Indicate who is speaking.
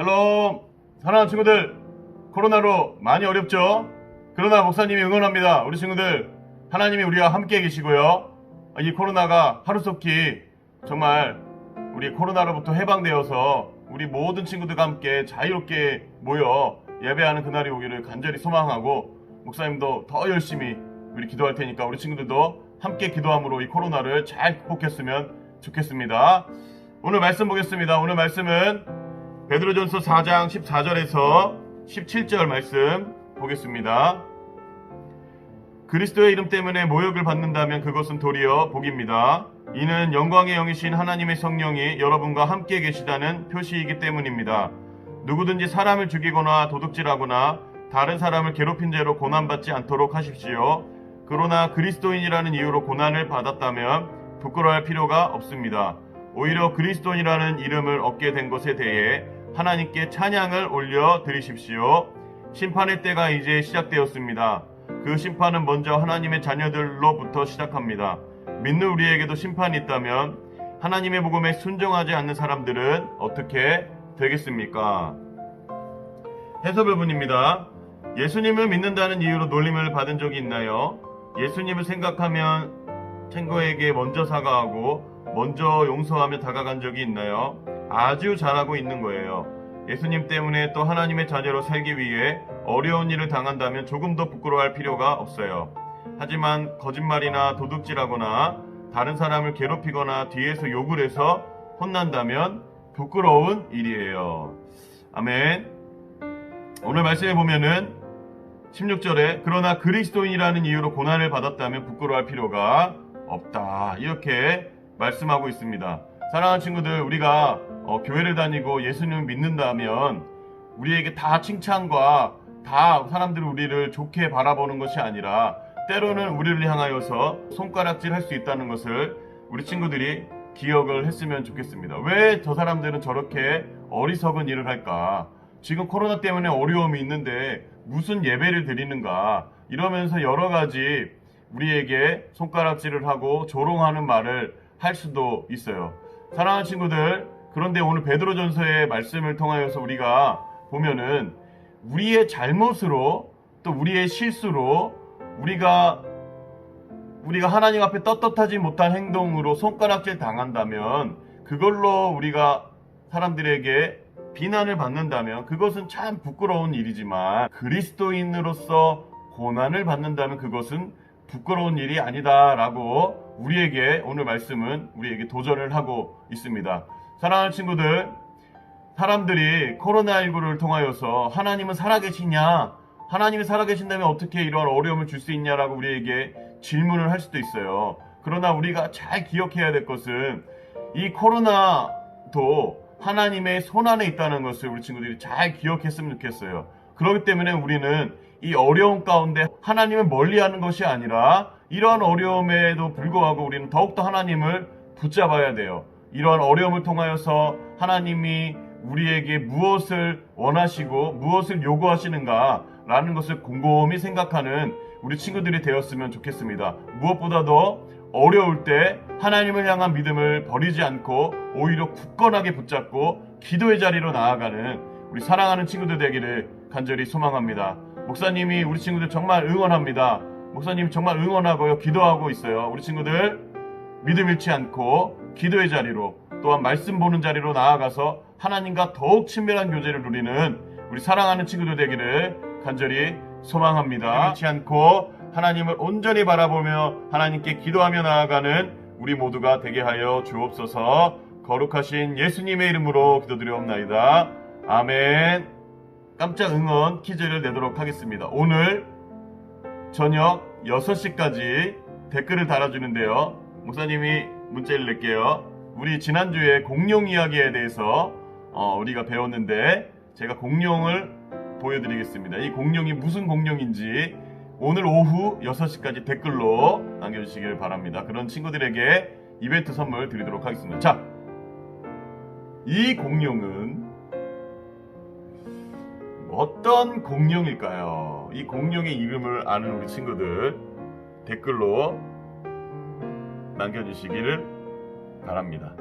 Speaker 1: 샬롬 사랑하는 친구들 코로나로 많이 어렵죠? 그러나 목사님이 응원합니다 우리 친구들 하나님이 우리와 함께 계시고요 이 코로나가 하루속히 정말 우리 코로나로부터 해방되어서 우리 모든 친구들과 함께 자유롭게 모여 예배하는 그날이 오기를 간절히 소망하고 목사님도 더 열심히 우리 기도할 테니까 우리 친구들도 함께 기도함으로 이 코로나를 잘 극복했으면 좋겠습니다. 오늘 말씀 보겠습니다. 오늘 말씀은 베드로전서 4장 14절에서 17절 말씀 보겠습니다. 그리스도의 이름 때문에 모욕을 받는다면 그것은 도리어 복입니다. 이는 영광의 영이신 하나님의 성령이 여러분과 함께 계시다는 표시이기 때문입니다. 누구든지 사람을 죽이거나 도둑질하거나 다른 사람을 괴롭힌 죄로 고난받지 않도록 하십시오. 그러나 그리스도인이라는 이유로 고난을 받았다면 부끄러워할 필요가 없습니다. 오히려 그리스도인이라는 이름을 얻게 된 것에 대해 하나님께 찬양을 올려 드리십시오. 심판의 때가 이제 시작되었습니다. 그 심판은 먼저 하나님의 자녀들로부터 시작합니다. 믿는 우리에게도 심판이 있다면 하나님의 복음에 순종하지 않는 사람들은 어떻게 되겠습니까? 해설부분입니다. 예수님을 믿는다는 이유로 놀림을 받은 적이 있나요? 예수님을 생각하면 친구에게 먼저 사과하고 먼저 용서하며 다가간 적이 있나요? 아주 잘하고 있는 거예요. 예수님 때문에 또 하나님의 자녀로 살기 위해 어려운 일을 당한다면 조금 더 부끄러워할 필요가 없어요. 하지만 거짓말이나 도둑질하거나 다른 사람을 괴롭히거나 뒤에서 욕을 해서 혼난다면 부끄러운 일이에요. 아멘. 오늘 말씀에 보면은 16절에 그러나 그리스도인이라는 이유로 고난을 받았다면 부끄러워할 필요가 없다. 이렇게 말씀하고 있습니다. 사랑하는 친구들, 우리가 어, 교회를 다니고 예수님을 믿는다면 우리에게 다 칭찬과 다 사람들이 우리를 좋게 바라보는 것이 아니라 때로는 우리를 향하여서 손가락질 할 수 있다는 것을 우리 친구들이 기억을 했으면 좋겠습니다. 왜 저 사람들은 저렇게 어리석은 일을 할까? 지금 코로나 때문에 어려움이 있는데 무슨 예배를 드리는가? 이러면서 여러 가지 우리에게 손가락질을 하고 조롱하는 말을 할 수도 있어요. 사랑하는 친구들, 그런데 오늘 베드로전서의 말씀을 통하여서 우리가 보면은 우리의 잘못으로 또 우리의 실수로 우리가 우리가 하나님 앞에 떳떳하지 못한 행동으로 손가락질 당한다면 그걸로 우리가 사람들에게 비난을 받는다면 그것은 참 부끄러운 일이지만 그리스도인으로서 고난을 받는다면 그것은 부끄러운 일이 아니다라고 우리에게 오늘 말씀은 우리에게 도전을 하고 있습니다. 사랑하는 친구들, 사람들이 코로나19를 통하여서 하나님은 살아계시냐? 하나님이 살아계신다면 어떻게 이러한 어려움을 줄 수 있냐라고 우리에게 질문을 할 수도 있어요. 그러나 우리가 잘 기억해야 될 것은 이 코로나도 하나님의 손 안에 있다는 것을 우리 친구들이 잘 기억했으면 좋겠어요. 그렇기 때문에 우리는 이 어려움 가운데 하나님을 멀리하는 것이 아니라 이러한 어려움에도 불구하고 우리는 더욱더 하나님을 붙잡아야 돼요. 이러한 어려움을 통하여서 하나님이 우리에게 무엇을 원하시고 무엇을 요구하시는가 라는 것을 곰곰이 생각하는 우리 친구들이 되었으면 좋겠습니다. 무엇보다도 어려울 때 하나님을 향한 믿음을 버리지 않고 오히려 굳건하게 붙잡고 기도의 자리로 나아가는 우리 사랑하는 친구들 되기를 간절히 소망합니다. 목사님이 우리 친구들 정말 응원합니다. 목사님 정말 응원하고요. 기도하고 있어요. 우리 친구들 믿음 잃지 않고 기도의 자리로 또한 말씀 보는 자리로 나아가서 하나님과 더욱 친밀한 교제를 누리는 우리 사랑하는 친구들 되기를 간절히 소망합니다. 잃지 않고 하나님을 온전히 바라보며 하나님께 기도하며 나아가는 우리 모두가 되게 하여 주옵소서 거룩하신 예수님의 이름으로 기도드리옵나이다. 아멘. 깜짝 응원 퀴즈를 내도록 하겠습니다. 오늘 저녁 6시까지 댓글을 달아주는데요. 목사님이 문자를 낼게요. 우리 지난주에 공룡 이야기에 대해서 어, 우리가 배웠는데 제가 공룡을 보여드리겠습니다. 이 공룡이 무슨 공룡인지 오늘 오후 6시까지 댓글로 남겨주시길 바랍니다. 그런 친구들에게 이벤트 선물 드리도록 하겠습니다. 자, 이 공룡은 어떤 공룡일까요? 이 공룡의 이름을 아는 우리 친구들 댓글로 남겨주시기를 바랍니다.